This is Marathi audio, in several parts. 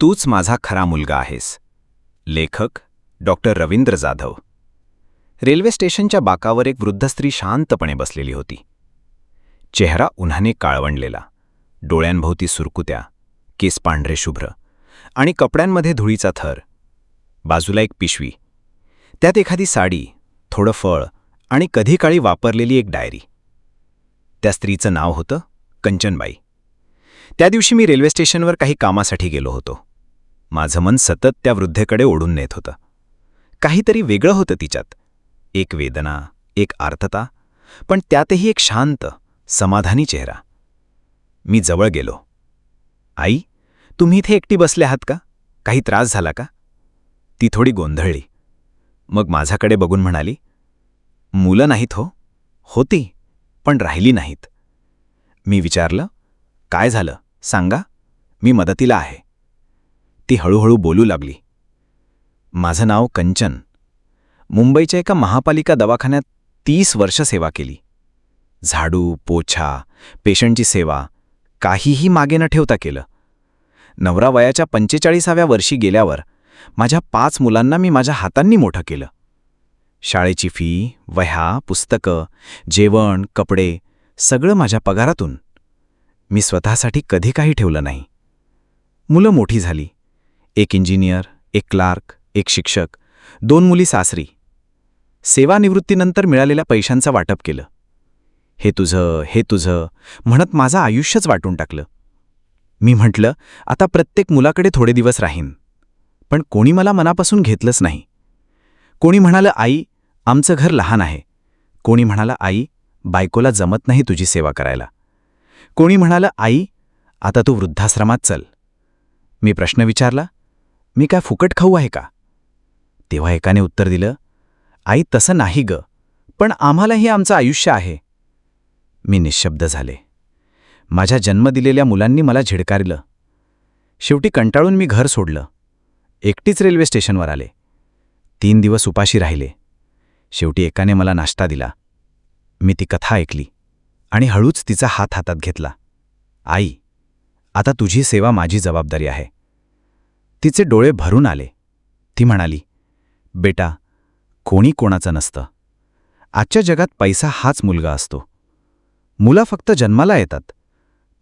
तूच माझा खरा मुलगा आहेस. लेखक डॉक्टर रवींद्र जाधव. रेल्वे स्टेशनच्या बाकावर एक वृद्ध स्त्री शांतपणे बसलेली होती. चेहरा उन्हाने काळवणलेला डोळ्यांभोवती सुरकुत्या केस पांढरे शुभ्र आणि कपड्यांमध्ये धुळीचा थर. बाजूला एक पिशवी. त्यात एखादी साडी थोडं फळ आणि कधी काळी वापरलेली एक डायरी. त्या स्त्रीचं नाव होतं कंचनबाई. त्या दिवशी मी रेल्वे स्टेशनवर काही कामासाठी गेलो होतो. माझं मन सतत त्या वृद्धेकडे ओढून नेत होतं. काहीतरी वेगळं होतं तिच्यात. एक वेदना एक आर्तता पण त्यातही एक शांत समाधानी चेहरा. मी जवळ गेलो. आई तुम्ही इथे एकटी बसले आहात का? काही त्रास झाला का? ती थोडी गोंधळली. मग माझ्याकडे बघून म्हणाली मुलं नाहीत हो. होती पण राहिली नाहीत. मी विचारलं काय झालं? सांगा. मी मदतीला आहे. ती हळूहळू बोलू लागली. माझं नाव कंचन. मुंबईच्या एका महापालिका दवाखान्यात तीस वर्ष सेवा केली. झाडू पोछा पेशंटची सेवा काहीही मागे न ठेवता केलं. नवरा वयाच्या पंचेचाळीसाव्या वर्षी गेल्यावर माझ्या पाच मुलांना मी माझ्या हातांनी मोठं केलं. शाळेची फी वह्या पुस्तकं जेवण कपडे सगळं माझ्या पगारातून. मी स्वतःसाठी कधी काही ठेवलं नाही. मुलं मोठी झाली. एक इंजिनियर एक क्लार्क एक शिक्षक दोन मुली सासरी. सेवानिवृत्तीनंतर मिळालेल्या पैशांचं वाटप केलं. हे तुझं हे तुझं म्हणत माझं आयुष्यच वाटून टाकलं. मी म्हटलं आता प्रत्येक मुलाकडे थोडे दिवस राहीन. पण कोणी मला मनापासून घेतलंच नाही. कोणी म्हणालं आई आमचं घर लहान आहे. कोणी म्हणालं आई बायकोला जमत नाही तुझी सेवा करायला. कोणी म्हणालं आई आता तू वृद्धाश्रमात चल. मी प्रश्न विचारला मी काय फुकट खाऊ आहे का? तेव्हा एकाने उत्तर दिलं आई तसं नाही ग पण आम्हालाही आमचं आयुष्य आहे. मी निशब्द झाले. माझ्या जन्म दिलेल्या मुलांनी मला झिडकारलं. शेवटी कंटाळून मी घर सोडलं. एकटीच रेल्वे स्टेशनवर आले. तीन दिवस उपाशी राहिले. शेवटी एकाने मला नाश्ता दिला. मी ती कथा ऐकली आणि हळूच तिचा हात हातात घेतला. आई आता तुझी सेवा माझी जबाबदारी आहे. तिचे डोळे भरून आले. ती म्हणाली बेटा कोणी कोणाचं नसतं. आजच्या जगात पैसा हाच मुलगा असतो. मुलं फक्त जन्माला येतात.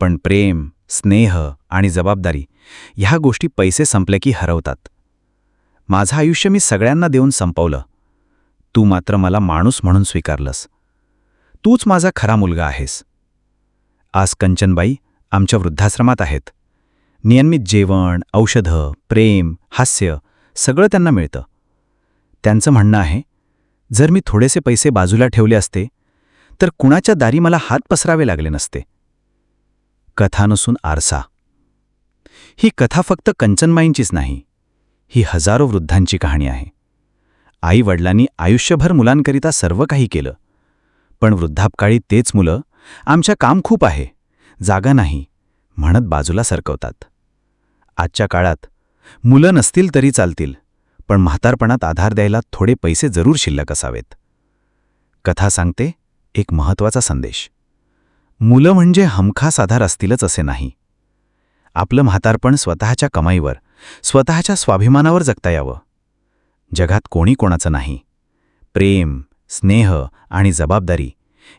पण प्रेम स्नेह आणि जबाबदारी ह्या गोष्टी पैसे संपले की हरवतात. माझं आयुष्य मी सगळ्यांना देऊन संपवलं. तू मात्र मला माणूस म्हणून स्वीकारलंस. तूच माझा खरा मुलगा आहेस. आज कंचनबाई आमच्या वृद्धाश्रमात आहेत. नियमित जेवण औषधं प्रेम हास्य सगळं त्यांना मिळतं. त्यांचं म्हणणं आहे जर मी थोडेसे पैसे बाजूला ठेवले असते तर कुणाच्या दारी मला हात पसरावे लागले नसते. कथा नसून आरसा. ही कथा फक्त कंचनमाईंचीच नाही ही हजारो वृद्धांची कहाणी आहे. आई वडिलांनी आयुष्यभर मुलांकरिता सर्व काही केलं पण वृद्धापकाळी तेच मुलं आमच्या काम खूप आहे जागा नाही म्हणत बाजूला सरकवतात. आजच्या काळात. मुलं नसतील तरी चालतील पण म्हातारपणात आधार द्यायला थोडे पैसे जरूर शिल्लक असावेत. कथा सांगते एक महत्त्वाचा संदेश. मुलं म्हणजे हमखास आधार असतीलच असे नाही. आपलं म्हातारपण स्वतःच्या कमाईवर स्वतःच्या स्वाभिमानावर जगता यावं. जगात कोणी कोणाचं नाही. प्रेम स्नेह आणि जबाबदारी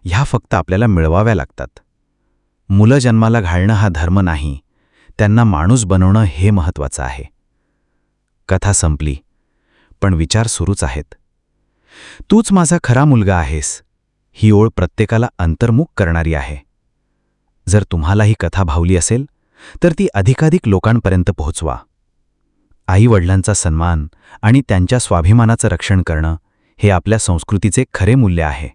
ह्या फक्त आपल्याला मिळवाव्या लागतात. मुलं जन्माला घालणं हा धर्म नाही त्यांना माणूस बनवणं हे महत्त्वाचं आहे. कथा संपली पण विचार सुरूच आहेत. तूच माझा खरा मुलगा आहेस ही ओळ प्रत्येकाला अंतर्मुख करणारी आहे. जर तुम्हाला ही कथा भावली असेल तर ती अधिकाधिक लोकांपर्यंत पोहोचवा. आईवडिलांचा सन्मान आणि त्यांच्या स्वाभिमानाचं रक्षण करणं हे आपल्या संस्कृतीचे खरे मूल्य आहे.